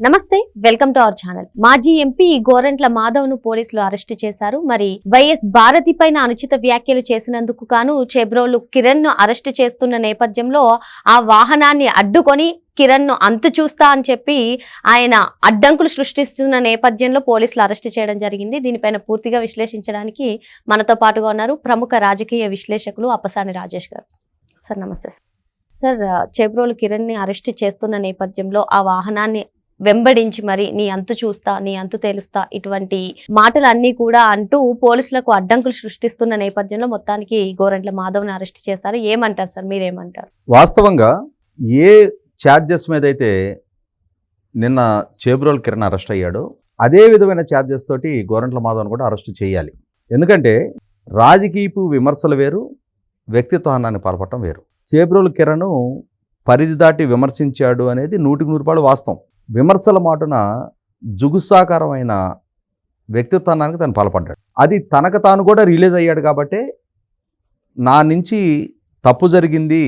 నమస్తే welcome to our channel. మాజీ MP Gorantla మాధవ్ను పోలీసులు అరెస్టు చేశారు. మరి వైఎస్ భారతి పైన అనుచిత వ్యాఖ్యలు చేసినందుకు గాను చెబ్రోలు కిరణ్ను అరెస్టు చేస్తున్న నేపథ్యంలో ఆ వాహనాన్ని అడ్డుకొని కిరణ్ను అంతు చూస్తా అని చెప్పి ఆయన అడ్డంకులు సృష్టిస్తున్న నేపథ్యంలో పోలీసులు అరెస్టు చేయడం జరిగింది. దీనిపైన పూర్తిగా విశ్లేషించడానికి మనతో పాటుగా ఉన్నారు ప్రముఖ రాజకీయ విశ్లేషకులు అప్పసాని రాజేష్ గారు. సార్ నమస్తే సార్. సార్ చెబ్రోలు కిరణ్ని అరెస్ట్ చేస్తున్న నేపథ్యంలో ఆ వాహనాన్ని వెంబడించి మరి నీ అంతు చూస్తా నీ అంతు తేలుస్తా ఇటువంటి మాటలు అన్నీ కూడా అంటూ పోలీసులకు అడ్డంకులు సృష్టిస్తున్న నేపథ్యంలో మొత్తానికి గోరంట్ల మాధవ్ని అరెస్ట్ చేశారు. ఏమంటారు సార్? మీరేమంటారు? వాస్తవంగా ఏ ఛార్జెస్ మీద అయితే నిన్న చేబ్రోల్ కిరణ్ అరెస్ట్ అయ్యాడో అదే విధమైన ఛార్జెస్ తోటి గోరంట్ల మాధవ్ని కూడా అరెస్ట్ చేయాలి. ఎందుకంటే రాజకీయపు విమర్శలు వేరు వ్యక్తిత్వాన్ని పాల్పడటం వేరు. చేబ్రోల్ కిరణ్ పరిధి దాటి విమర్శించాడు అనేది నూటికి నూరు రూపాయలు వాస్తవం. విమర్శల మాటున జుగుసాకరమైన వ్యక్తిత్వానికి తను పాల్పడ్డాడు. అది తనకు తాను కూడా రిలీజ్ అయ్యాడు కాబట్టే నా నుంచి తప్పు జరిగింది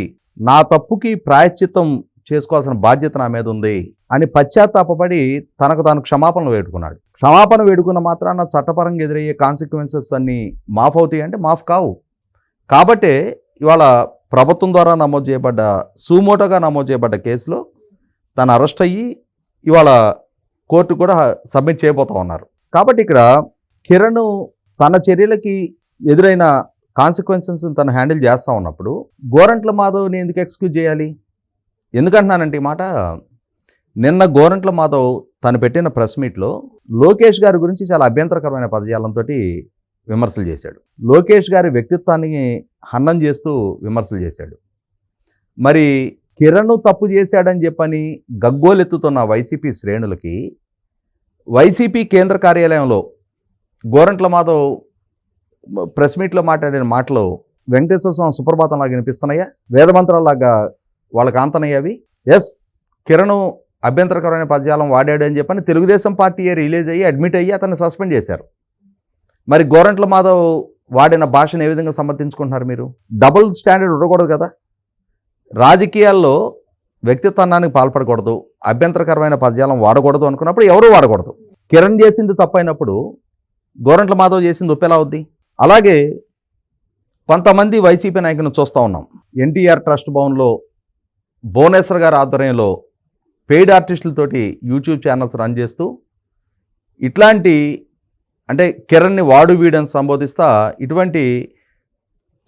నా తప్పుకి ప్రాయశ్చిత్తం చేసుకోవాల్సిన బాధ్యత నా మీద ఉంది అని పశ్చాత్తాపడి తనకు తాను క్షమాపణలు వేడుకున్నాడు. క్షమాపణ వేడుకున్న మాత్రాన చట్టపరంగా ఎదురయ్యే కాన్సిక్వెన్సెస్ అన్నీ మాఫ్ అవుతాయి అంటే మాఫ్ కావు. కాబట్టే ఇవాళ ప్రభుత్వం ద్వారా నమోదు చేయబడ్డ సూమోటోగా నమోదు చేయబడ్డ కేసులో తను అరెస్ట్ అయ్యి ఇవాళ కోర్టు కూడా సబ్మిట్ చేయబోతా ఉన్నారు. కాబట్టి ఇక్కడ కిరణ్ తన చర్యలకి ఎదురైన కాన్సిక్వెన్సెస్ తను హ్యాండిల్ చేస్తూ ఉన్నప్పుడు గోరంట్ల మాధవ్ని ఎందుకు ఎక్స్క్యూజ్ చేయాలి? ఎందుకంటున్నానంటే ఈ మాట నిన్న గోరంట్ల మాధవ్ తను పెట్టిన ప్రెస్ మీట్లో లోకేష్ గారి గురించి చాలా అభ్యంతరకరమైన పదజాలంతో విమర్శలు చేశాడు. లోకేష్ గారి వ్యక్తిత్వాన్ని హన్నం చేస్తూ విమర్శలు చేశాడు. మరి కిరణ్ తప్పు చేశాడని చెప్పని గగ్గోలెత్తుతున్న వైసీపీ శ్రేణులకి వైసీపీ కేంద్ర కార్యాలయంలో గోరంట్ల మాధవ్ ప్రెస్ మీట్లో మాట్లాడిన మాటలు వెంకటేశ్వర స్వామి సుప్రభాతంలాగా వినిపిస్తున్నాయా? వేదమంత్రాలాగా వాళ్ళకి ఆంతనయ్యవి ఎస్ కిరణ్ అభ్యంతరకరమైన పదజాలం వాడాడు అని చెప్పని తెలుగుదేశం పార్టీయే రిలీజ్ అయ్యి అడ్మిట్ అయ్యి అతన్ని సస్పెండ్ చేశారు. మరి గోరంట్ల మాధవ్ వాడిన భాషను ఏ విధంగా సమర్థించుకుంటున్నారు మీరు? డబుల్ స్టాండర్డ్ ఉండకూడదు కదా? రాజకీయాల్లో వ్యక్తిత్వానికి పాల్పడకూడదు అభ్యంతరకరమైన పదజాలం వాడకూడదు అనుకున్నప్పుడు ఎవరు వాడకూడదు. కిరణ్ చేసింది తప్పైనప్పుడు గోరంట్ల మాధవ్ చేసింది ఒప్పేలా అవుద్ది. అలాగే కొంతమంది వైసీపీ నాయకులను చూస్తూ ఉన్నాం. ఎన్టీఆర్ ట్రస్ట్ భవన్లో భువనేశ్వర్ గారి ఆధ్వర్యంలో పెయిడ్ ఆర్టిస్టులతోటి యూట్యూబ్ ఛానల్స్ రన్ చేస్తూ ఇట్లాంటి అంటే కిరణ్ని వాడు వీడని సంబోధిస్తా ఇటువంటి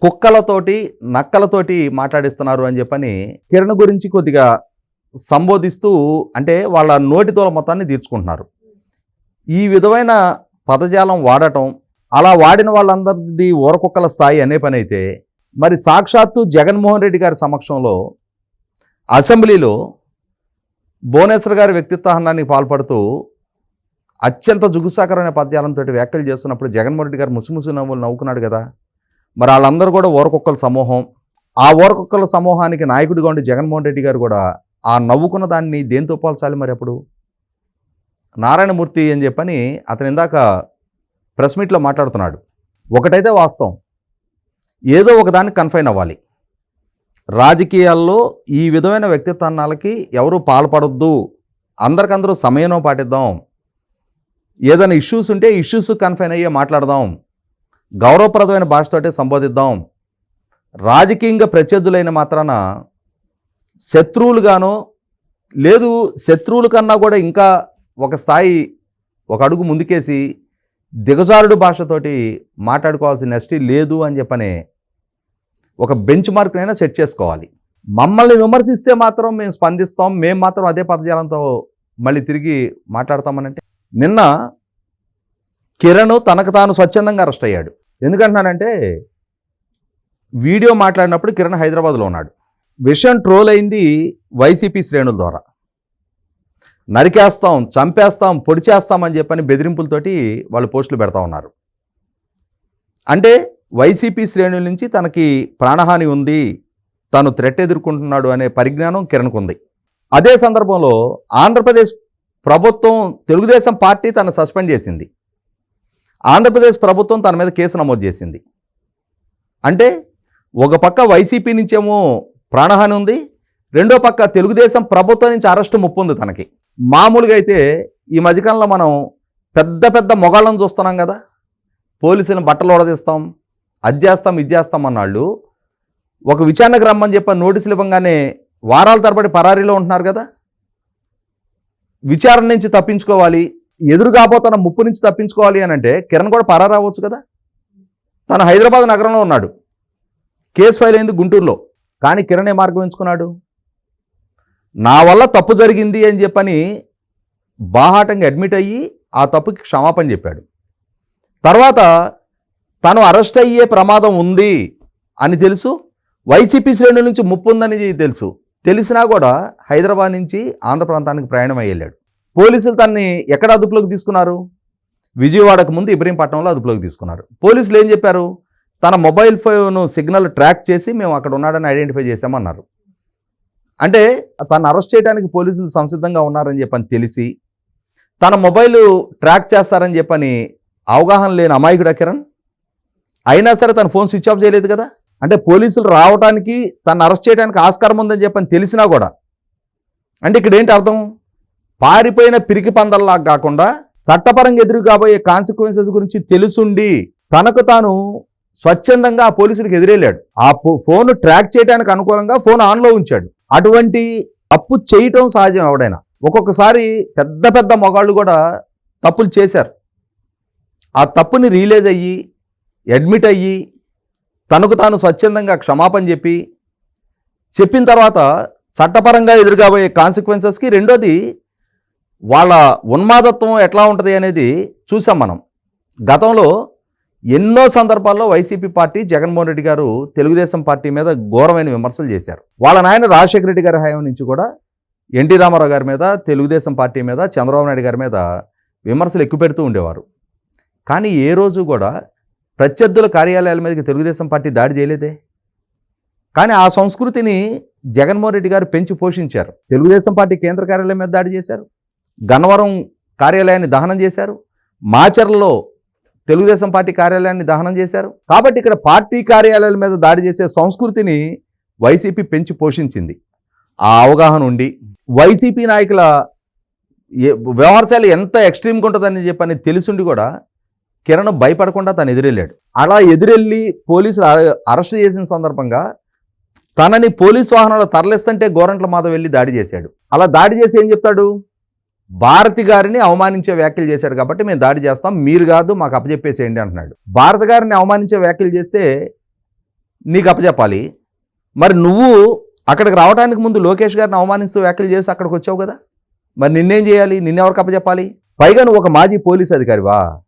కుక్కలతోటి నక్కలతోటి మాట్లాడిస్తున్నారు అని చెప్పని కిరణ్ గురించి కొద్దిగా సంబోధిస్తూ అంటే వాళ్ళ నోటితోల మొత్తాన్ని తీర్చుకుంటున్నారు. ఈ విధమైన పదజాలం వాడటం అలా వాడిన వాళ్ళందరిది ఊరకుక్కల స్థాయి అనే పని అయితే మరి సాక్షాత్తు జగన్మోహన్ రెడ్డి గారి సమక్షంలో అసెంబ్లీలో భువనేశ్వర్ గారి వ్యక్తిత్వహనానికి పాల్పడుతూ అత్యంత జుగుసాకరమైన పద్యాలంతో వ్యాఖ్యలు చేస్తున్నప్పుడు జగన్మోహన్ రెడ్డి గారు ముసిముసి నవ్వులు నవ్వుకున్నాడు కదా. మరి వాళ్ళందరూ కూడా ఓరకొక్కల సమూహం. ఆ ఓరకొక్కల సమూహానికి నాయకుడిగా ఉండి జగన్మోహన్ రెడ్డి గారు కూడా ఆ నవ్వుకున్న దాన్ని దేంతో పోల్చాలి మరి అప్పుడు? నారాయణమూర్తి అని చెప్పని అతను ఇందాక ప్రెస్ మీట్లో మాట్లాడుతున్నాడు. ఒకటైతే వాస్తవం. ఏదో ఒకదానికి కన్ఫైన్ అవ్వాలి. రాజకీయాల్లో ఈ విధమైన వ్యక్తిత్వాలకి ఎవరు పాల్పడొద్దు. అందరికందరూ సమయంలో పాటిద్దాం. ఏదైనా ఇష్యూస్ ఉంటే ఇష్యూస్ కన్ఫైన్ అయ్యే మాట్లాడదాం. గౌరవప్రదమైన భాషతోటే సంబోధిద్దాం. రాజకీయంగా ప్రత్యర్థులైన మాత్రాన శత్రువులుగానో లేదు శత్రువుల కన్నా కూడా ఇంకా ఒక స్థాయి ఒక అడుగు ముందుకేసి దిగజారుడు భాషతోటి మాట్లాడుకోవాల్సిన నెస్టీ లేదు అని చెప్పనే ఒక బెంచ్ మార్క్నైనా సెట్ చేసుకోవాలి. మమ్మల్ని విమర్శిస్తే మాత్రం మేము స్పందిస్తాం మేము మాత్రం అదే పదజాలంతో మళ్ళీ తిరిగి మాట్లాడతామనంటే నిన్న కిరణ్ తనకు తాను స్వచ్ఛందంగా అరెస్ట్ అయ్యాడు. ఎందుకంటున్నానంటే వీడియో మాట్లాడినప్పుడు కిరణ్ హైదరాబాద్లో ఉన్నాడు. విషయం ట్రోల్ అయింది వైసీపీ శ్రేణుల ద్వారా. నరికేస్తాం చంపేస్తాం పొడి చేస్తామని చెప్పని బెదిరింపులతోటి వాళ్ళు పోస్టులు పెడతా ఉన్నారు. అంటే వైసీపీ శ్రేణుల నుంచి తనకి ప్రాణహాని ఉంది తను థ్రెట్ ఎదుర్కొంటున్నాడు అనే పరిజ్ఞానం కిరణ్కు ఉంది. అదే సందర్భంలో ఆంధ్రప్రదేశ్ ప్రభుత్వం తెలుగుదేశం పార్టీ తను సస్పెండ్ చేసింది. ఆంధ్రప్రదేశ్ ప్రభుత్వం తన మీద కేసు నమోదు చేసింది. అంటే ఒక పక్క వైసీపీ నుంచేమో ప్రాణహాని ఉంది రెండో పక్క తెలుగుదేశం ప్రభుత్వం నుంచి అరెస్టు ముప్పు ఉంది తనకి. మామూలుగా అయితే ఈ మధ్యకాలంలో మనం పెద్ద పెద్ద మొగాళ్ళను చూస్తున్నాం కదా పోలీసులను బట్టలు ఓడదీస్తాం అది చేస్తాం ఇది చేస్తాం అన్నాళ్ళు. ఒక విచారణకు రమ్మని చెప్పి నోటీసులు ఇవ్వగానే వారాల తరబడి పరారీలో ఉంటున్నారు కదా. విచారణ నుంచి తప్పించుకోవాలి ఎదురు కాబోతున్న ముప్పు నుంచి తప్పించుకోవాలి అని అంటే కిరణ్ కూడా పరారావచ్చు కదా? తను హైదరాబాద్ నగరంలో ఉన్నాడు. కేసు ఫైల్ అయింది గుంటూరులో. కానీ కిరణ్ ఏ మార్గం ఎంచుకున్నాడు? నా వల్ల తప్పు జరిగింది అని చెప్పని బాహాటంగా అడ్మిట్ అయ్యి ఆ తప్పుకి క్షమాపణ చెప్పాడు. తర్వాత తను అరెస్ట్ అయ్యే ప్రమాదం ఉంది అని తెలుసు. వైసీపీ శ్రేణుల నుంచి ముప్పు ఉందని తెలుసు. తెలిసినా కూడా హైదరాబాద్ నుంచి ఆంధ్ర ప్రాంతానికి ప్రయాణం అయ్యి పోలీసులు తన్ని ఎక్కడ అదుపులోకి తీసుకున్నారు? విజయవాడకు ముందు ఇబ్రహీంపట్నంలో అదుపులోకి తీసుకున్నారు. పోలీసులు ఏం చెప్పారు? తన మొబైల్ ఫోన్ సిగ్నల్ ట్రాక్ చేసి మేము అక్కడ ఉన్నాడని ఐడెంటిఫై చేశామన్నారు. అంటే తను అరెస్ట్ చేయడానికి పోలీసులు సంసిద్ధంగా ఉన్నారని చెప్పని తెలిసి తన మొబైల్ ట్రాక్ చేస్తారని చెప్పని అవగాహన లేని అమాయకుడా కిరణ్? అయినా సరే తన ఫోన్ స్విచ్ ఆఫ్ చేయలేదు కదా? అంటే పోలీసులు రావడానికి తను అరెస్ట్ చేయడానికి ఆస్కారం ఉందని చెప్పని తెలిసినా కూడా. అంటే ఇక్కడ ఏంటి అర్థం? పారిపోయిన పిరికి పందల్లా కాకుండా చట్టపరంగా ఎదురు కాబోయే కాన్సిక్వెన్సెస్ గురించి తెలుసుండి. తనకు తాను స్వచ్ఛందంగా ఆ పోలీసులకు ఎదురెళ్ళాడు. ఆ ఫో- ఫోన్ ట్రాక్ చేయడానికి అనుకూలంగా ఫోన్ ఆన్లో ఉంచాడు. అటువంటి తప్పు చేయటం సహజం ఎవడైనా. ఒక్కొక్కసారి పెద్ద పెద్ద మొగాళ్ళు కూడా తప్పులు చేశారు. ఆ తప్పుని రియలైజ్ అయ్యి అడ్మిట్ అయ్యి తనకు తాను స్వచ్ఛందంగా క్షమాపణ చెప్పి చెప్పిన తర్వాత చట్టపరంగా ఎదురుగాబోయే కాన్సిక్వెన్సెస్కి రెండోది వాళ్ళ ఉన్మాదత్వం ఎట్లా ఉంటుంది అనేది చూసాం మనం. గతంలో ఎన్నో సందర్భాల్లో వైసీపీ పార్టీ జగన్మోహన్ రెడ్డి గారు తెలుగుదేశం పార్టీ మీద ఘోరమైన విమర్శలు చేశారు. వాళ్ళ నాయన రాజశేఖర రెడ్డి గారి హయాం నుంచి కూడా ఎన్టీ రామారావు గారి మీద తెలుగుదేశం పార్టీ మీద చంద్రబాబు నాయుడు గారి మీద విమర్శలు ఎక్కువ పెడుతూ ఉండేవారు. కానీ ఏ రోజు కూడా ప్రత్యర్థుల కార్యాలయాల మీదకి తెలుగుదేశం పార్టీ దాడి చేయలేదే. కానీ ఆ సంస్కృతిని జగన్మోహన్ రెడ్డి గారు పెంచి పోషించారు. తెలుగుదేశం పార్టీ కేంద్ర కార్యాలయం మీద దాడి చేశారు. గన్నవరం కార్యాలయాన్ని దహనం చేశారు. మాచర్లలో తెలుగుదేశం పార్టీ కార్యాలయాన్ని దహనం చేశారు. కాబట్టి ఇక్కడ పార్టీ కార్యాలయాల మీద దాడి చేసే సంస్కృతిని వైసీపీ పెంచి పోషించింది. ఆ అవగాహన ఉండి వైసీపీ నాయకుల ఏ- వ్యవహారశాల ఎంత ఎక్స్ట్రీమ్గా ఉంటుందని చెప్పని తెలిసిండి కూడా కిరణ్ భయపడకుండా తను ఎదురెళ్ళాడు. అలా ఎదురెళ్ళి పోలీసులు అరెస్ట్ చేసిన సందర్భంగా తనని పోలీస్ వాహనంలో తరలిస్తుంటే గోరంట్ల మాధవ్ వెళ్ళి దాడి చేశాడు. అలా దాడి చేసి ఏం చెప్తాడు? భారతి గారిని అవమానించే వ్యాఖ్యలు చేశాడు కాబట్టి మేము దాడి చేస్తాం మీరు కాదు మాకు అప్పచెప్పేసేయండి అంటున్నాడు. భారత గారిని అవమానించే వ్యాఖ్యలు చేస్తే నీకు అప్పచెప్పాలి మరి నువ్వు అక్కడికి రావడానికి ముందు లోకేష్ గారిని అవమానిస్తూ వ్యాఖ్యలు చేసి అక్కడికి వచ్చావు కదా? మరి నిన్నేం చేయాలి? నిన్నెవరికి అప్పచెప్పాలి పైగా నువ్వు ఒక మాజీ పోలీస్ అధికారివా?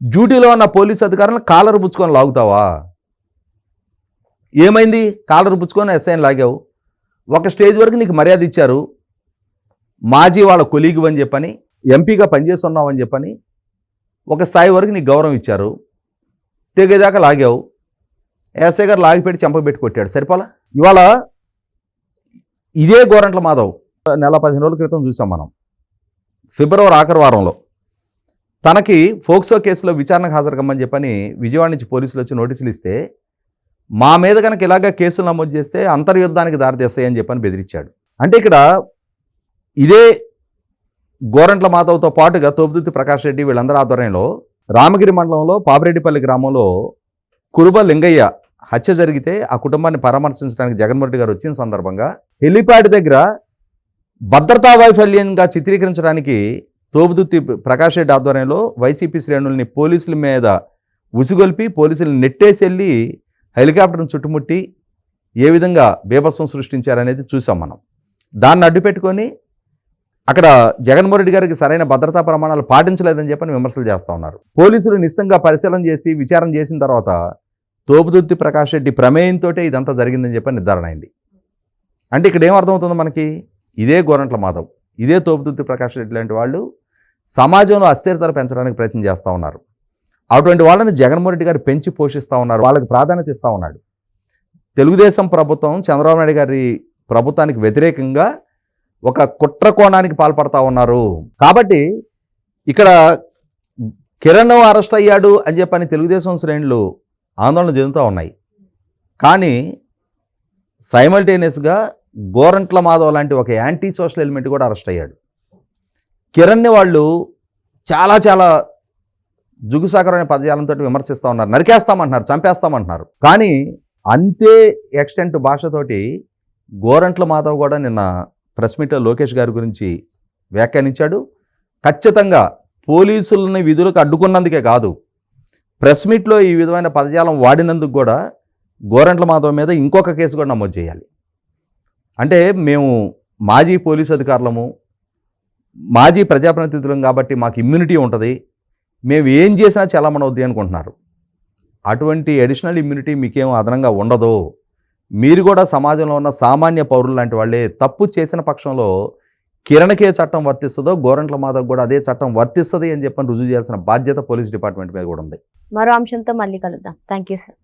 డ్యూటీలో ఉన్న పోలీస్ అధికారులను కాలర్ పుచ్చుకొని లాగుతావా? ఏమైంది? కాలర్ పుచ్చుకొని ఎస్ఐని లాగావు. ఒక స్టేజ్ వరకు నీకు మర్యాద ఇచ్చారు. మాజీ వాళ్ళ కొలీగు అని చెప్పని ఎంపీగా పనిచేస్తున్నావు అని చెప్పని ఒక స్థాయి వరకు నీకు గౌరవం ఇచ్చారు. తెగేదాకా లాగావు. ఎస్ఐ గారు లాగిపెట్టి చెంపబెట్టి కొట్టాడు. సరిపోలా? ఇవాళ ఇదే గోరంట్ల మాధవ్. నెల పదిహేను రోజుల క్రితం చూసాం మనం. ఫిబ్రవరి ఆఖరి వారంలో. తనకి ఫోక్సో కేసులో విచారణకు హాజరుకమ్మని చెప్పని విజయవాడ నుంచి పోలీసులు వచ్చి నోటీసులు ఇస్తే మా మీద కనుక ఇలాగ కేసులు నమోదు చేస్తే అంతర్యుద్ధానికి దారితీస్తాయని చెప్పని బెదిరించాడు. అంటే ఇక్కడ ఇదే గోరంట్ల మాధవ్తో పాటుగా తోపుదుత్తి ప్రకాష్ రెడ్డి వీళ్ళందరి ఆధ్వర్యంలో రామగిరి మండలంలో పాపిరెడ్డిపల్లి గ్రామంలో కురుబ లింగయ్య హత్య జరిగితే ఆ కుటుంబాన్ని పరామర్శించడానికి జగన్మోహన్ రెడ్డి గారు వచ్చిన సందర్భంగా హెలిప్యాడ్ దగ్గర భద్రతా వైఫల్యంగా చిత్రీకరించడానికి తోపుదుత్తి ప్రకాష్ రెడ్డి ఆధ్వర్యంలో వైసీపీ శ్రేణుల్ని పోలీసుల మీద ఉసిగొల్పి పోలీసులను నెట్టేసి వెళ్ళి హెలికాప్టర్ను చుట్టుముట్టి ఏ విధంగా బీభత్సం సృష్టించారనేది చూసాం మనం. దాన్ని అడ్డుపెట్టుకొని అక్కడ జగన్మోహన్ రెడ్డి గారికి సరైన భద్రతా ప్రమాణాలు పాటించలేదని చెప్పని విమర్శలు చేస్తూ ఉన్నారు. పోలీసులు నిశ్చితంగా పరిశీలన చేసి విచారణ చేసిన తర్వాత తోపుదుర్తి ప్రకాష్ రెడ్డి ప్రమేయంతో ఇదంతా జరిగిందని చెప్పి నిర్ధారణ అయింది. అంటే ఇక్కడ ఏం అర్థమవుతుంది మనకి? ఇదే గోరంట్ల మాధవ్ ఇదే తోపుదుర్తి ప్రకాష్ రెడ్డి లాంటి వాళ్ళు సమాజంలో అస్థిరతను పెంచడానికి ప్రయత్నం చేస్తూ ఉన్నారు. అటువంటి వాళ్ళని జగన్మోహన్ రెడ్డి గారు పెంచి పోషిస్తూ ఉన్నారు వాళ్ళకి ప్రాధాన్యత ఇస్తూ ఉన్నాడు. తెలుగుదేశం ప్రభుత్వం చంద్రబాబు నాయుడు గారి ప్రభుత్వానికి వ్యతిరేకంగా ఒక కుట్ర కోణానికి పాల్పడతా ఉన్నారు. కాబట్టి ఇక్కడ కిరణ్ అరెస్ట్ అయ్యాడు అని చెప్పని తెలుగుదేశం శ్రేణులు ఆందోళన చెందుతూ ఉన్నాయి. కానీ సైమల్టేనియస్గా గోరంట్ల మాధవ్ లాంటి ఒక యాంటీ సోషల్ ఎలిమెంట్ కూడా అరెస్ట్ అయ్యాడు. కిరణ్ని వాళ్ళు చాలా చాలా జుగుసాకరమైన పదజాలంతో విమర్శిస్తూ ఉన్నారు. నరికేస్తామంటున్నారు చంపేస్తామంటున్నారు. కానీ అంతే ఎక్స్టెంట్ భాషతోటి గోరంట్ల మాధవ్ కూడా నిన్న ప్రెస్ మీట్లో లోకేష్ గారి గురించి వ్యాఖ్యానించాడు. ఖచ్చితంగా పోలీసులని విధులకు అడ్డుకున్నందుకే కాదు ప్రెస్ మీట్లో ఈ విధమైన పదజాలం వాడినందుకు కూడా గోరంట్ల మాధవ్ మీద ఇంకొక కేసు కూడా నమోదు చేయాలి. అంటే మేము మాజీ పోలీసు అధికారులము మాజీ ప్రజాప్రతినిధులం కాబట్టి మాకు ఇమ్యూనిటీ ఉంటుంది. మేము ఏం చేసినా చలామణవుద్ది అనుకుంటున్నారు. అటువంటి అడిషనల్ ఇమ్యూనిటీ మీకేం అదనంగా ఉండదు. మీరు కూడా సమాజంలో ఉన్న సామాన్య పౌరులు లాంటి వాళ్ళే తప్పు చేసిన పక్షంలో కిరణకే చట్టం వర్తిస్తుందో గోరంట్ల మాధవ్ కూడా అదే చట్టం వర్తిస్తుంది అని చెప్పని రుజువు చేయాల్సిన బాధ్యత పోలీస్ డిపార్ట్మెంట్ మీద కూడా ఉంది. మరో అంశంతో మళ్ళీ కలుద్దాం. Thank you sir.